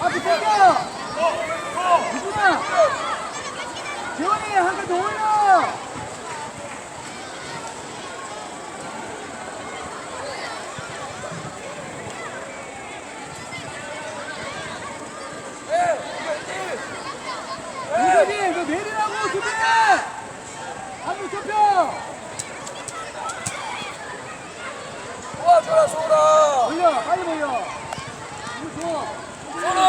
앞에 당겨. 유준아. 재원이 한개더 올려. 윤석이, 너 내리라고, 수빈이! 한번 좁혀! 좋아 좋아 소라 올려, 빨리 올려. 이거 줘. 소라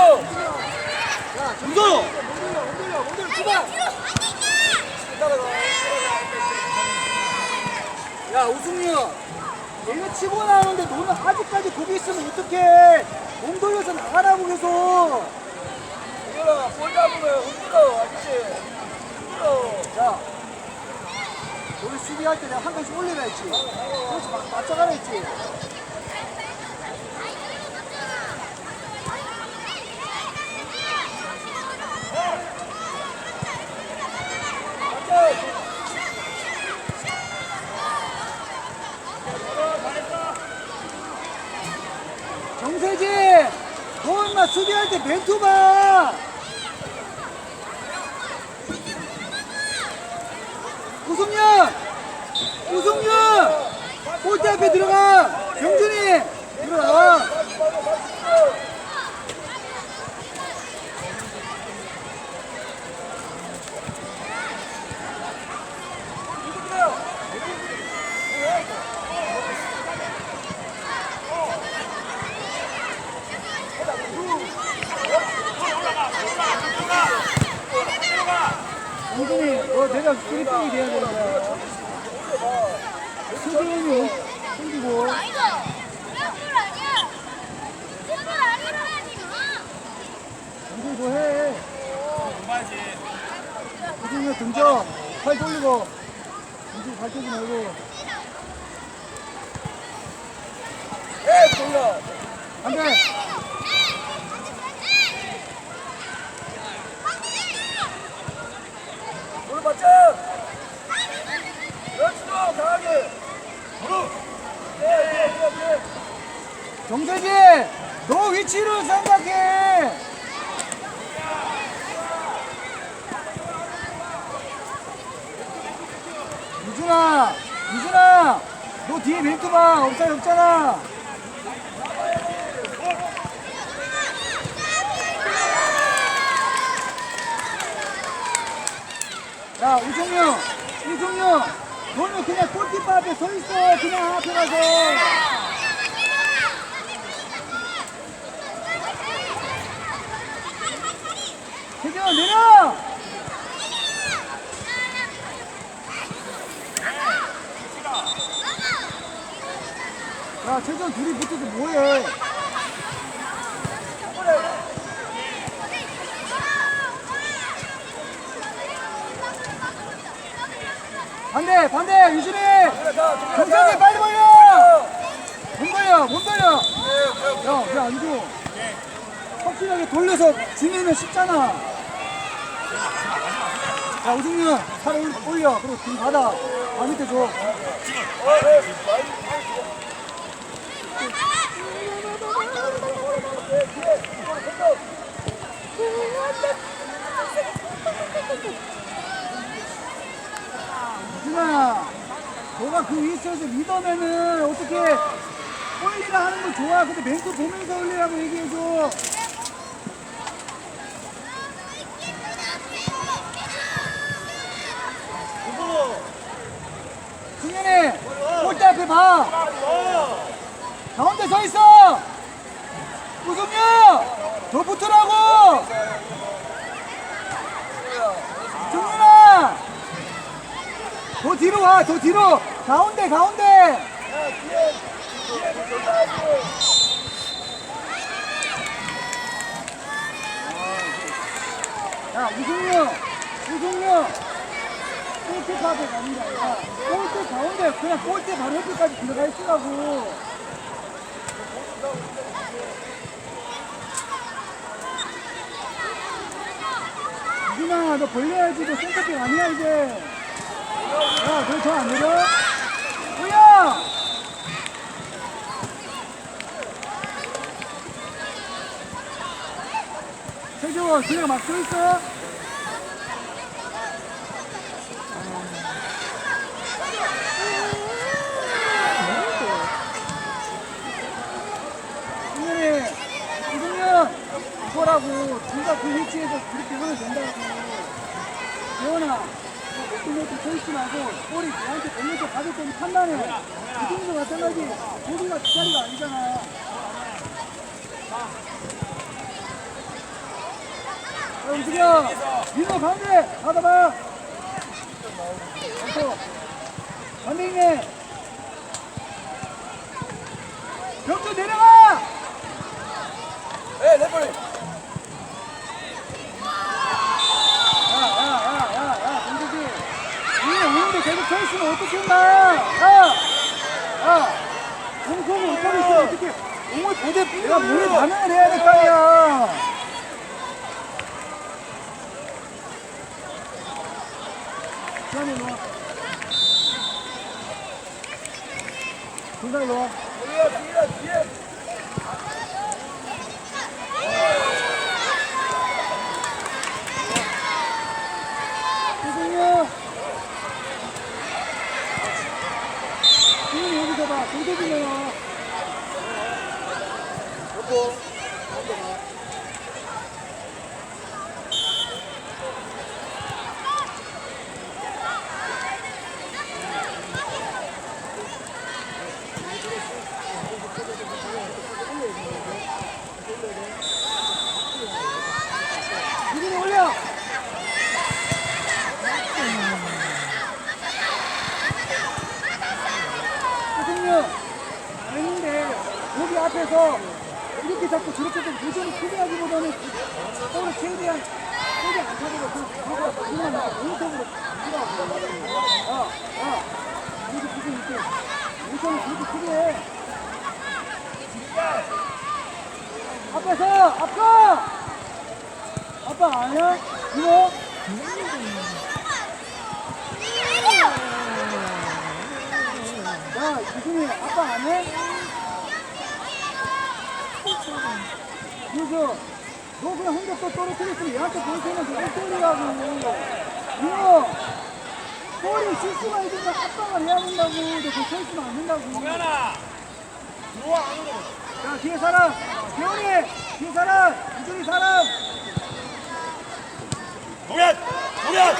야, 무서워 올려, 올려, 올려, 출발! 야, 우승이야. 얘가 치고 나오는데 너는 아직까지 거기 있으면 어떡해. 몸 돌려서 나가라고 계속. 이거라 볼 잡으면 흔들어 아저씨 흔들어 자, 너는 수비할 때 내가 한 번씩 올리라 했지. 그렇지, 막 맞춰가라 했지. 정세진! 너 인마 수비할 때 봐! 우승윤! 우승윤! 골대 앞에 들어가! 병준이! 들어가! 병준이, 너 내가 스리핑이 돼야 되는 거야. 수빈이 숨기고. 병준이 더 해. 우승이 등져. 팔 돌리고. 병준이 발 돌지 말고. 에 돌려 안 돼! 강하게 무릎 네네 네 정세진! 너 위치를 생각해! 유준아! 유준아! 너 뒤에 멘트 봐! 없잖아, 없잖아! 야, 우성룡! 우성룡! 너는 그냥 골키퍼 앞에 서 있어! 그냥 앞에 가서! 세경아 내려! 야 최전 둘이 붙어서 뭐해? 반대 유진이! 정상이 빨리 벌려! 못 벌려 못 벌려! 야왜 안 줘? 확실하게 돌려서 주면은 쉽잖아. 야 우승윤 팔 올- 올려 그리고 등 받아 아 밑에 줘. 우 승아 너가 그 위치에서 리더면은 어떻게 올리라 하는 거 좋아. 근데 멘트 보면서 올리라고 얘기해줘. 승현이 골대 앞에 봐. 가운데 서 있어. 우승유 더 붙으라고. 승윤아 더 뒤로 와. 더 뒤로. 가운데 가운데. 야 우승유 우승유 골대 앞에 가는 게 아니라 골대 가운데 그냥 골대 바로 옆에까지 들어가 있으라고 유준아, 너 벌려야지. 너 센터백 아니야, 이제. 야, 너저안 내려? 뭐야! 세경아, 그냥 막 이동현 이거라고 둘 다 그 위치에서 그렇게 하면 된다고 재원아 서 있지 말고 볼이 너한테 걸려서 받을 때는 판단해 이동도 마찬가지 거기가 그 자리가 아니잖아 자 움직여. 민호 가운데 받아봐. 또 반대인네. 벽도 내려가. 에 레플리 야야야야야 동국이 위에 오는데 계속 서 있으면 어떻게 한다 야야 공공을 못 보고 있으면 어떻게 공을 보대 내가 몸에 반응을 해야 될 거 아니야 일로 와 뒤에 뒤에 뒤에 조승유 지훈이 여기서 봐 동태진이야 여보 지훈이 올려 조승유 아닌데 여기 앞에서 이렇게 잡고 저렇게 좀 도전을 크게 하기보다는 서로 최대한 세게 안 차도록 그 하고 그만 오른쪽으로 치라고 야야 여기 지금 이렇게 오른쪽을 그렇게 크게 해 앞에서 아빠 아빠 아니야? 이거? 야, 이승이 아빠 안 해? 그래서 너 그냥 혼자 또 떨어뜨렸으면 얘한테 보여주면 그걸 떨리라고. 이거 볼이 실수가 있으면 압박을 해야 된다고. 너 그거 서 있으면 안 된다고. 동현아 들어와 안으로 자, 뒤에 사람. 대원이 뒤에 사람. 이승이 사람. 동현 동현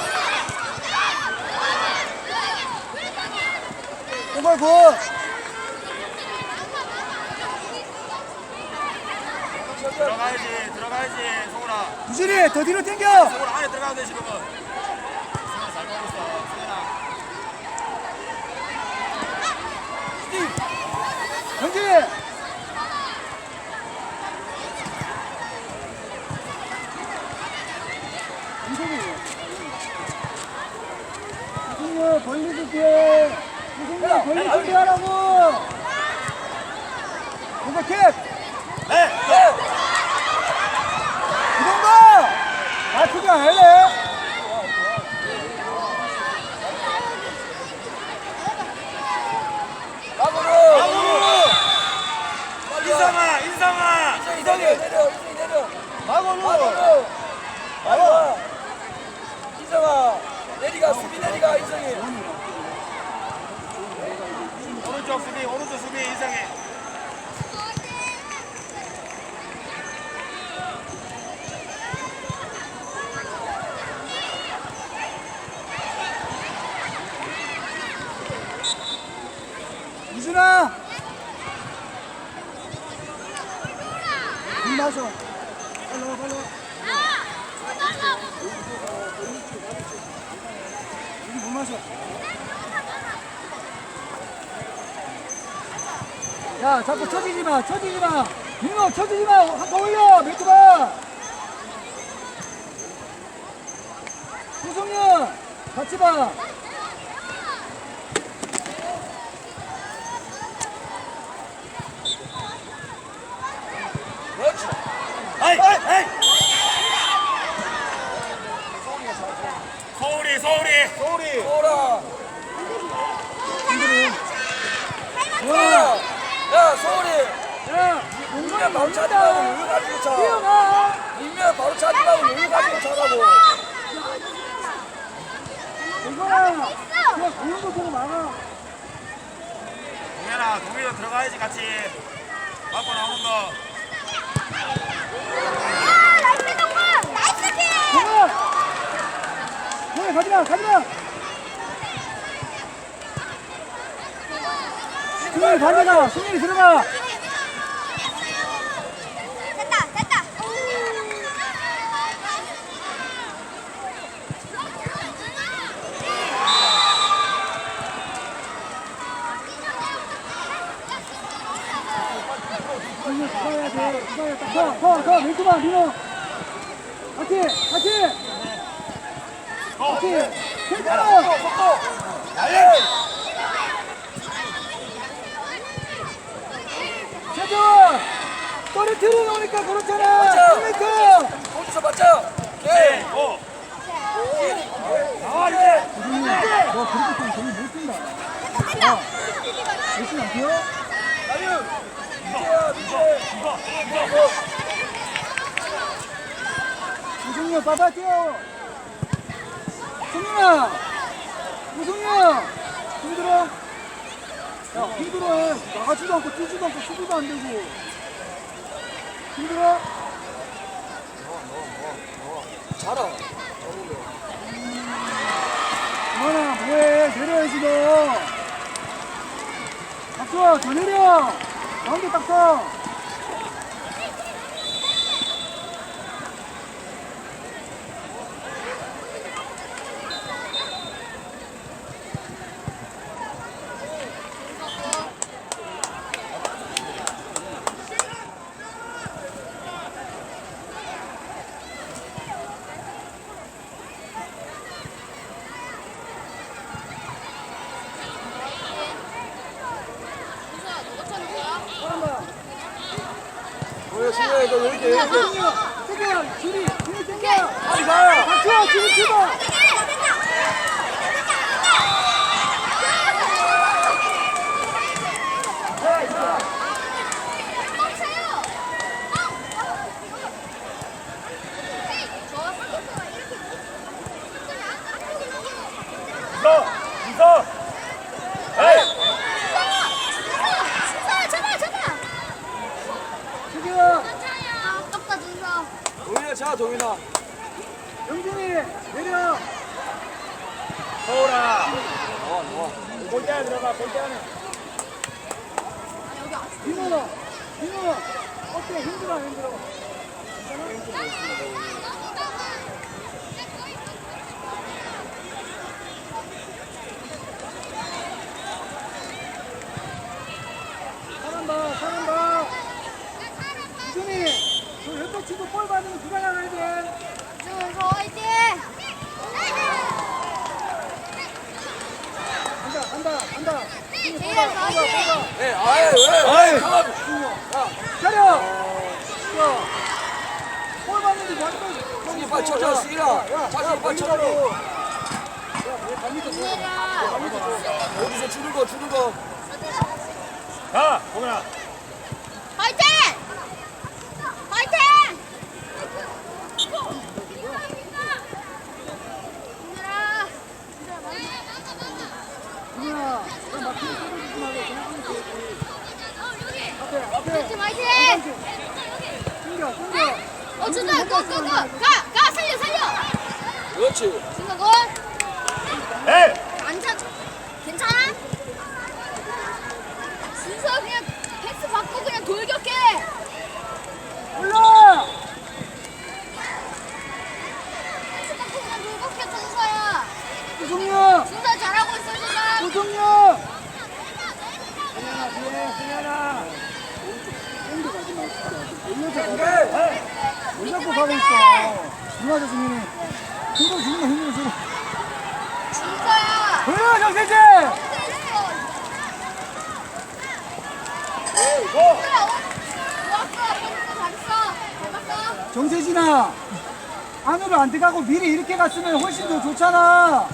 정말 굿. 들어가야지 들어가야지 송훈아 유진이 더 뒤로 당겨. 송훈아 안에 들어가야 돼 지금은 승현아 잘 가고 있어 승현아 정진. 이승이. 이승이 벌리줄게. 이승이 벌리 준비하라고. 캡. 네! 이동가. 않을래? 인상아 인상아 내려 내려 나무 인상아 내리가 수비 내리가 인상이 오른쪽 수비 오른쪽 수비 인상이 이준아. 물 마셔. 빨리 와, 빨리 와. 여기 물 마셔. 야, 자꾸 쳐지지 마, 쳐지지 마. 민호, 쳐지지 마. 한 번 올려, 멘트 봐. 구성현, 같이 봐. 그렇지 아이 아이 아이 소울이 소울이 소울이 소라. 좋아. 야, 소리. 야, 민면 바로 차지 말고 여유 가지고 차. 뛰어가. 민면 바로 차지 말고 여유 가지고 차라고. 이거야. 그냥 보는 것처럼 막아. 동현아 동현아 들어가야지 같이 맞고 나오는 거 가지마, 가지마. 승현이 가져가. 승현이 들어가. 가야 돼. 이거야 딱. 더, 더, 더. 왼쪽만 민호. 같이, 같이. 같이. 괜찮아. 최준. 떨어뜨려 놓으니까 그렇잖아. 맞아. 컴퓨터. 거기서 맞자. 오케이. 오 아, 이제. 너 그렇게 좀 재미 못 뛴다. 야, 열심히 안 뛰어? 나윤. 민재야, 민재. 빠빠 뛰어. 성민아, 우승이야. 힘들어? 야, 힘들어. 나가지도 않고 뛰지도 않고 수비도 안 되고. 힘들어? 잘하. 그만아, 뭐해. 내려야지, 너. 박수아, 더 내려. 가운데 딱 서. 잘한다. 뭐야, 승우야, 너 여기 내. 승희야, 승희야, 줄이, 줄이 생겨. 빨리 가. 박수아, 줄이 치고. 웃어 웃어 에이 승희야, 아깝다 준서 동민아, 차, 동민아. 영준이, 내려. 소울아 나와, 나와. 골대 안에 들어가 골대 안에 민호, 민호, 어때? 힘들어, 힘들어. 잘한다, 잘한다. 유준이, 저 왼쪽 치고 볼 받으면 나가야 돼? 준서 화이팅 간다, 간다, 간다. 제일 화이팅 네, 아예, 왜? 가만. 차려! 야, 볼 받는데 완전 승희 빨리 쳐줘, 승희야. 자신 빨리 쳐줘. 여기서 주는 거, 주는 거. 가 동현아 화이팅 화이팅 얘들아 누나, 그냥 막 힘 쏟아주지 말고 그냥 하면 되지. 앞에, 앞에. 팀 화이팅 숨겨, 숨겨. 어 준서 고고 고 가 가 살려 살려 그렇지. 준서 고 에이 안차 괜찮아? 준서 그냥 패스 받고 그냥 돌격해 올라! 패스 받고 그냥 돌격해 준서야 우승이야! 준서 잘하고 있어 준서 우승이야! 승현아, 뒤에, 승현아. 땡겨 가지 마, 진짜. 올려줘, 오케이. 왜 자꾸 가고 있어? 누나도 승현이. 힘들어 거 힘들어 줘. 준서야 보여, 정세지! 정세진아! 안으로 안 들어가고 미리 이렇게 갔으면 훨씬 더 좋잖아.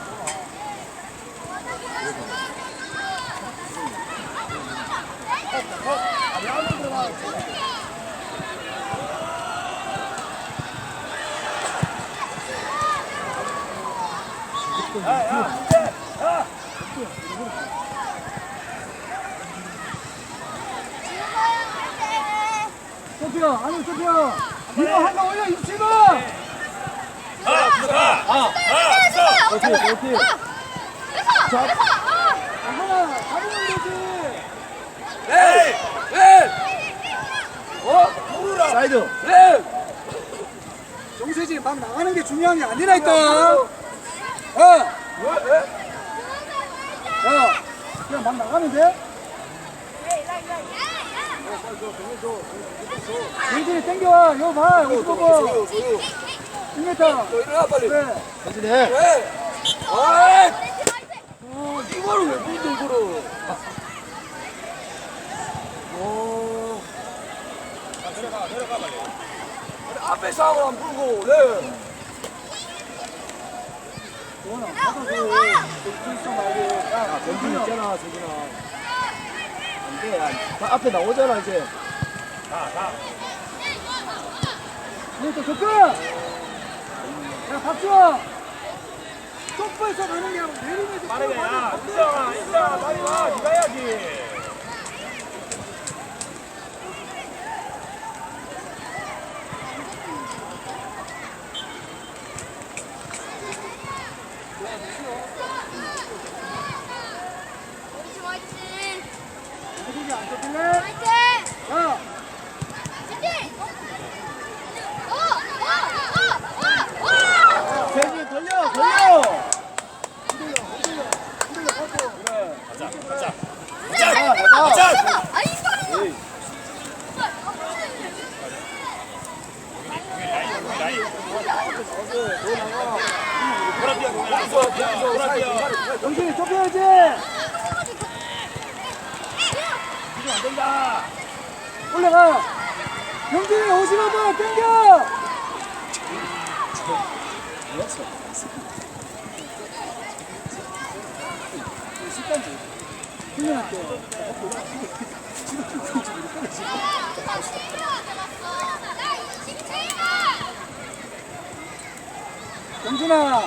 소피야, 아니 소피야. 이거 한번 올려 입치고. 오케이 오케이. 그래서 그래서 아. 하나 잡으면 되지. 네! 네! 어? 사이드. 네! 정세지 막 나가는 게 중요한 게 아니라니까. 어. 야, 그냥 막 나가면 돼? 정진이 땡겨와. 이거 봐. 여기 봐봐. 소유, 소유. 1m. 너 일어나, 빨리. 그래. 대신해. 왜? 어이! 어, 이거를 왜 문도 이거를. 어. 아니, 앞에 싸움을 안 풀고, 네. 원아, 받아줘. 있어 말고. 야, 변준 있잖아, 세준아. 안 돼. 야, 다 앞에 나오잖아, 이제. 이거 접근! 야, 박주아! 점프해서 가는 게 아니라 내리면서 빠르게 야 인정아 인정아 빨리 와 니가 해야지 화이팅! 거기 안 접길래? 화이팅! 야, 화이팅! 어! 어! 어! 어! 세준 걸려, 걸려. 가자 가자 자, 가자. 아 이거 돌아 뛰어 돌아 뛰어 영진이 좁혀야지! 이거 안 된다 올라가! 영진이 오시나 봐! 땡겨! 훈련할 때 영준아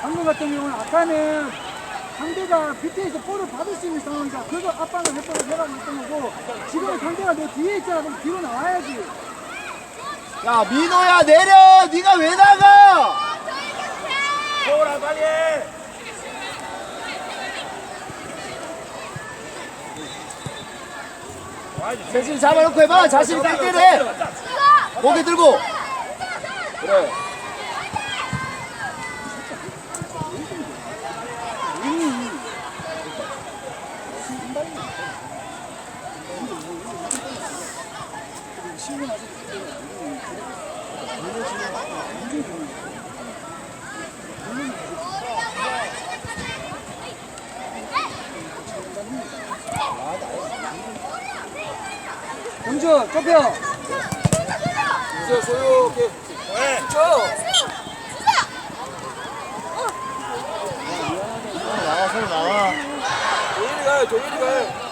방금 같은 경우는 아까는 상대가 밑에서 볼을 받을 수 있는 상황이다 그래서 아빠는 몇 번을 해라고 했던 거고 지금은 상대가 너 뒤에 있잖아 그럼 뒤로 나와야지 야, 민호야, 내려. 네가 왜 나가? 서울아 빨리 해 세준 잡아놓고 해봐. 자신 때는 해. 고개 들고. 그래. 영준 좁혀 이제 소유. 해 저. 나와, 서로 나와. 도일이 가요, 도일이 가요.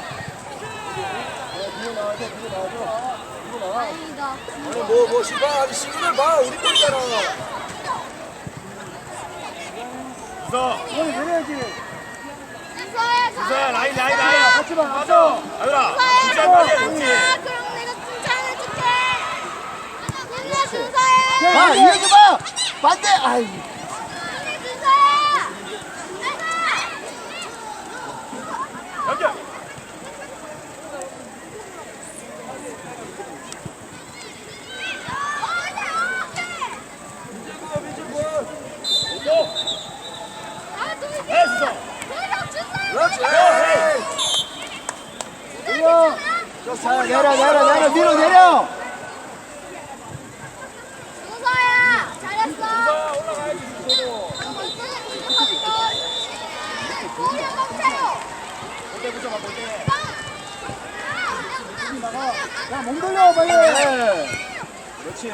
아니, 뭐, 뭐, 시방, 아니, 시그널 봐. 우리 거잖아. 웃어 이번에 내려야지 웃어 라인 라인 라인 같이 봐 앞서 아유라 진짜 빨리 해 그럼 내가 칭찬해줄게. 힘내 준서야. 가, 이어줘 봐. 반대. 아이. 내려, 내려, 내려. 밀어, 내려. 준서야 잘했어. 자 올라가야지 서로 볼때 붙여봐 볼때 야몸 돌려 빨리 네. 그렇지.